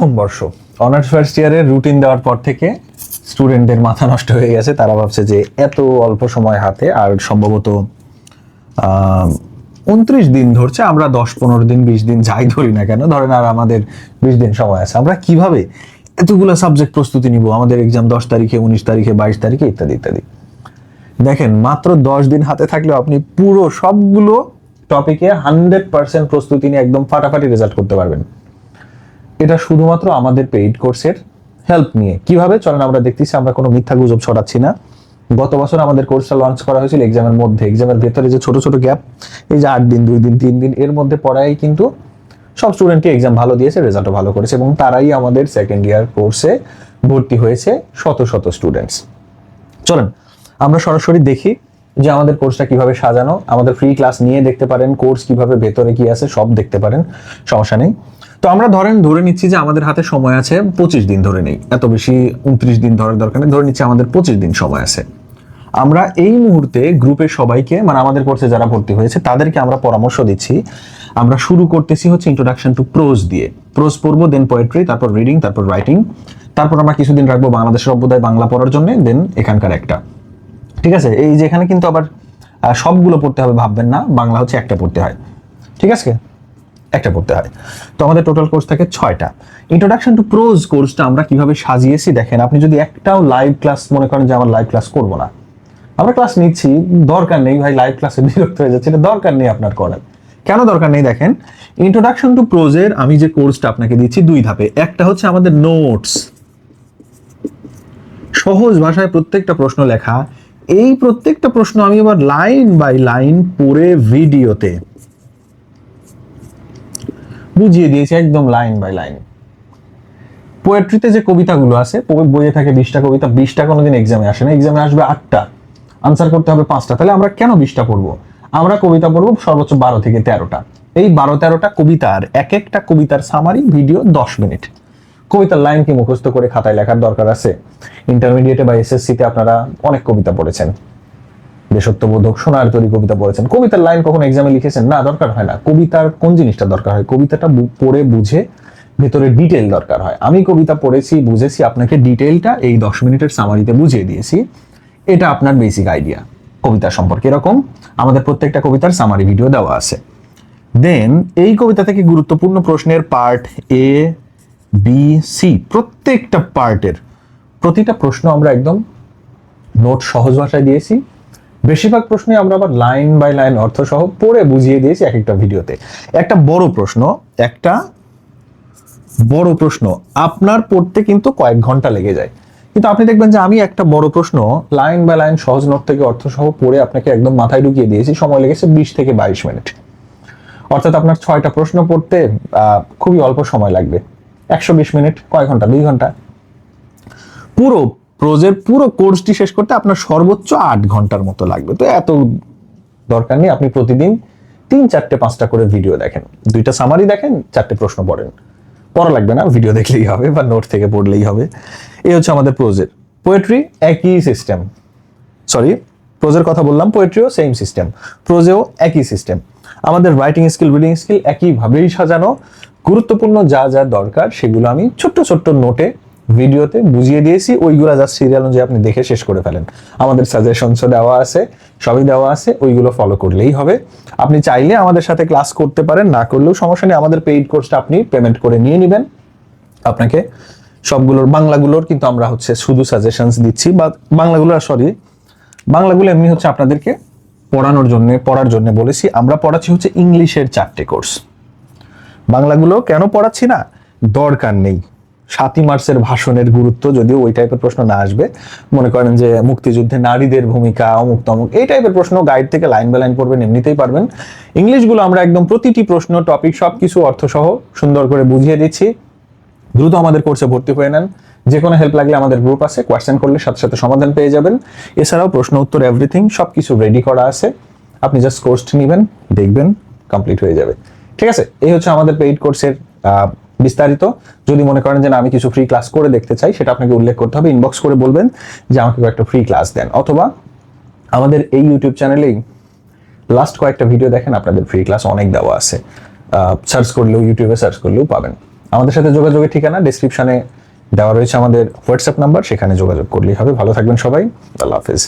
প্রথম বর্ষ। Honours first ইয়ারের রুটিন দেওয়ার পর থেকে স্টুডেন্টদের মাথা নষ্ট হয়ে গেছে। তারা ভাবছে যে এত অল্প সময় হাতে আর সম্ভবত উনত্রিশ দিন ধরছে, আমরা দশ, পনেরো দিন, বিশ দিন যাই ধরি না কেন? ধরেন আর আমাদের বিশ দিন সময় আছে। আমরা কীভাবে এতগুলো সাবজেক্ট প্রস্তুতি নিব? আমাদের এক্সাম দশ তারিখে, উনিশ তারিখে, বাইশ তারিখে ইত্যাদি ইত্যাদি। দেখেন, মাত্র দশ দিন হাতে থাকলেও আপনি পুরো সবগুলো টপিকে হান্ড্রেড পার্সেন্ট প্রস্তুতি নিয়ে একদম ফাটাফাটি রেজাল্ট করতে পারবেন। এটা শুধুমাত্র আমাদের পেইড কোর্সের হেল্প নিয়ে। কীভাবে? চলেন আমরা দেখতেছি, আমরা কোনো মিথ্যা গুজব ছড়াচ্ছি না। গত বছর আমাদের কোর্সটা লঞ্চ করা হয়েছিল এক্সামের মধ্যে। এক্সামের ভেতরে যে ছোট ছোট গ্যাপ এই যে আট দিন, দুই দিন, তিন দিন, এর মধ্যে পড়াই কিন্তু সব স্টুডেন্টই এক্সাম ভালো দিয়েছে রেজাল্টও ভালো করেছে এবং তারাই আমাদের সেকেন্ড ইয়ার কোর্সে ভর্তি হয়েছে শত শত স্টুডেন্টস চলেন, আমরা সরাসরি দেখি যে আমাদের কোর্সটা কীভাবে সাজানো। আমাদের ফ্রি ক্লাস নিয়ে দেখতে পারেন কোর্স কীভাবে ভেতরে কি আছে সব দেখতে পারেন, সমস্যা নেই। তো আমরা ধরেন, ধরে নিচ্ছি যে আমাদের হাতে সময় আছে পঁচিশ দিন ধরে নেই। এত বেশি উনত্রিশ দিন ধরার দরকার নেই, ধরে নিচ্ছি আমাদের পঁচিশ দিন সময় আছে। আমরা এই মুহূর্তে গ্রুপের সবাইকে মানে আমাদের কোর্সে যারা ভর্তি হয়েছে, তাদেরকে আমরা পরামর্শ দিচ্ছি। আমরা শুরু করতেছি হচ্ছে ইন্ট্রোডাকশন টু প্রোজ দিয়ে। প্রোজ পড়ব দেন পোয়েট্রি তারপর রিডিং তারপর রাইটিং তারপর আমরা কিছুদিন রাখব বাংলাদেশের অভ্যুদয় বাংলা পড়ার জন্য দেন এখানকার একটা। ঠিক আছে? এই যে এখানে কিন্তু আবার সবগুলো পড়তে হবে, ভাববেন না, বাংলা হচ্ছে একটা পড়তে হয়। ঠিক আছে? একটা পড়তে হয়। তো আমাদের টোটাল কোর্স থাকে ছয়টা। ইন্ট্রোডাকশন টু প্রোজ কোর্সটা আমরা কীভাবে সাজিয়েছি দেখেন, আপনি যদি একটাও লাইভ ক্লাস মনে করেন যে, আমার লাইভ ক্লাস করব না। আমরা ক্লাস নিচ্ছি, দরকার নেই ভাই লাইভ ক্লাসে বিরক্ত হয়ে যাচ্ছে, এটা দরকার নেই আপনার করার। কেন দরকার নেই দেখেন ইন্ট্রোডাকশন টু প্রোজের আমি যে কোর্সটা আপনাকে দিচ্ছি দুই ধাপে। একটা হচ্ছে আমাদের নোটস সহজ ভাষায় প্রত্যেকটা প্রশ্ন লেখা। এই প্রত্যেকটা প্রশ্ন আমি আবার লাইন বাই লাইন পড়ে ভিডিওতে বুঝিয়ে দিয়েছি একদম লাইন বাই লাইন পোয়েট্রিতে যে কবিতাগুলো আছে বইয়ে থাকে বিশটা কবিতা, বিশটা কোনোদিন এক্সামে আসে না এক্সামে আসবে আটটা। আনসার করতে হবে পাঁচটা। তাহলে আমরা কেন বিশটা পড়ব? আমরা কবিতা পড়ব সর্বোচ্চ বারো থেকে তেরোটা। এই বারো, তেরোটা কবিতার এক একটা কবিতার সামারি ভিডিও দশ মিনিট কবিতার লাইন কি মুখস্থ করে খাতায় লেখার দরকার আছে। ইন্টারমিডিয়েটে বা এসএসসিতে আপনারা অনেক কবিতা পড়েছেন। দেশত্ববোধক সোনার তৈরি কবিতা পড়েছেন। কবিতার লাইন কখন এক্সামে লিখেছেন? না, দরকার হয় না। কবিতার কোন জিনিসটা দরকার হয়? কবিতাটা পড়ে বুঝে ভেতরে ডিটেল দরকার হয়। আমি কবিতা পড়েছি, বুঝেছি, আপনাকে ডিটেলটা এই দশ মিনিটের সামারিতে বুঝিয়ে দিয়েছি। এটা আপনার বেসিক আইডিয়া কবিতা সম্পর্কে এরকম আমাদের প্রত্যেকটা কবিতার সামারি ভিডিও দেওয়া আছে। দেন এই কবিতা থেকে গুরুত্বপূর্ণ প্রশ্নের পার্ট এ বি সি প্রত্যেকটা পার্টের প্রতিটা প্রশ্ন আমরা একদম নোট সহজ ভাষায় দিয়েছি। বেশিরভাগ প্রশ্নে আমরা আবার লাইন বাই লাইন অর্থ সহ পড়ে বুঝিয়ে দিয়েছি এক একটা ভিডিওতে। একটা বড় প্রশ্ন, একটা বড় প্রশ্ন, আপনার পড়তে কিন্তু কয়েক ঘণ্টা লেগে যায়। কিন্তু আপনি দেখবেন যে আমি একটা বড় প্রশ্ন, লাইন বাই লাইন সহজ নোট থেকে অর্থ সহ পড়ে আপনাকে একদম মাথায় ঢুকিয়ে দিয়েছি, সময় লেগেছে বিশ থেকে বাইশ মিনিট। অর্থাৎ আপনার ছয়টা প্রশ্ন পড়তে খুবই অল্প সময় লাগবে। একশো বিশ মিনিট কয় ঘণ্টা, দুই ঘণ্টা। পুরো প্রোজের পুরো কোর্সটি শেষ করতে আপনার সর্বোচ্চ আট ঘণ্টার মতো লাগবে। তো এত দরকার নেই, আপনি প্রতিদিন তিন, চারটে, পাঁচটা করে ভিডিও দেখেন। দুইটা সামারি দেখেন, চারটে প্রশ্ন পড়েন। পড়া লাগবে না ভিডিও দেখলেই হবে বা নোট থেকে পড়লেই হবে। এই হচ্ছে আমাদের প্রোজের। পোয়েট্রি একই সিস্টেম সরি প্রোজের কথা বললাম পোয়েট্রিও সেম সিস্টেম প্রোজেও একই সিস্টেম আমাদের রাইটিং স্কিল রিডিং স্কিল একইভাবেই সাজানো। গুরুত্বপূর্ণ যা যা দরকার, সেগুলো আমি ছোট্ট ছোট্ট নোটে ভিডিওতে বুঝিয়ে দিয়েছি, ওইগুলো জাস্ট সিরিয়াল অনুযায়ী আপনি দেখে শেষ করে ফেলেন। আমাদের সাজেশনসও দেওয়া আছে, সবই দেওয়া আছে, ওইগুলো ফলো করলেই হবে। আপনি চাইলে আমাদের সাথে ক্লাস করতে পারেন, না করলেও সমস্যা নেই, আমাদের পেইড কোর্সটা আপনি পেমেন্ট করে নিয়ে নেবেন। আপনাকে সবগুলোর, বাংলাগুলোর কিন্তু আমরা হচ্ছে শুধু সাজেশনস দিচ্ছি, বা বাংলাগুলো সরি বাংলাগুলো এমনি হচ্ছে আপনাদেরকে পড়ানোর জন্য, পড়ার জন্য বলেছি। আমরা পড়াচ্ছি হচ্ছে ইংলিশের চারটে কোর্স বাংলাগুলো কেন পড়াচ্ছি না? দরকার নেই। সাতই মার্চের ভাষণের গুরুত্ব যদিও ওই টাইপের প্রশ্ন না আসবে। মনে করেন যে মুক্তিযুদ্ধে নারীদের ভূমিকা, অমুক তমুক, এই টাইপের প্রশ্ন গাইড থেকে লাইন বাই লাইন পড়বেন, এমনিতেই পারবেন। ইংলিশগুলো আমরা একদম প্রতিটি প্রশ্ন টপিক সব কিছু অর্থসহ সুন্দর করে বুঝিয়ে দিচ্ছি। দ্রুত আমাদের কোর্সে ভর্তি হয়ে নেন। যে কোনো হেল্প লাগলে আমাদের গ্রুপ আছে কোয়েশ্চেন করলে সাথে সাথে সমাধান পেয়ে যাবেন। এছাড়াও প্রশ্ন, উত্তর এভরিথিং সব কিছু রেডি করা আছে। আপনি জাস্ট কোর্সটি নেবেন, দেখবেন কমপ্লিট হয়ে যাবে। ঠিক আছে, এই হচ্ছে আমাদের পেইড কোর্সের বিস্তারিত। যদি মনে করেন যে না, আমি কিছু ফ্রি ক্লাস করে দেখতে চাই, সেটা আপনাকে উল্লেখ করতে হবে ইনবক্স করে বলবেন যে আমাকে একটা ফ্রি ক্লাস দেন। অথবা আমাদের এই ইউটিউব চ্যানেলেই লাস্ট কয়েকটা ভিডিও দেখেন, আপনাদের ফ্রি ক্লাস অনেক দেওয়া আছে। সার্চ করলেও ইউটিউবে সার্চ করলেও পাবেন। আমাদের সাথে যোগাযোগের ঠিকানা ডিসক্রিপশনে দেওয়া রয়েছে আমাদের হোয়াটসঅ্যাপ নাম্বার সেখানে যোগাযোগ করলেই হবে। ভালো থাকবেন সবাই। আল্লাহ হাফেজ।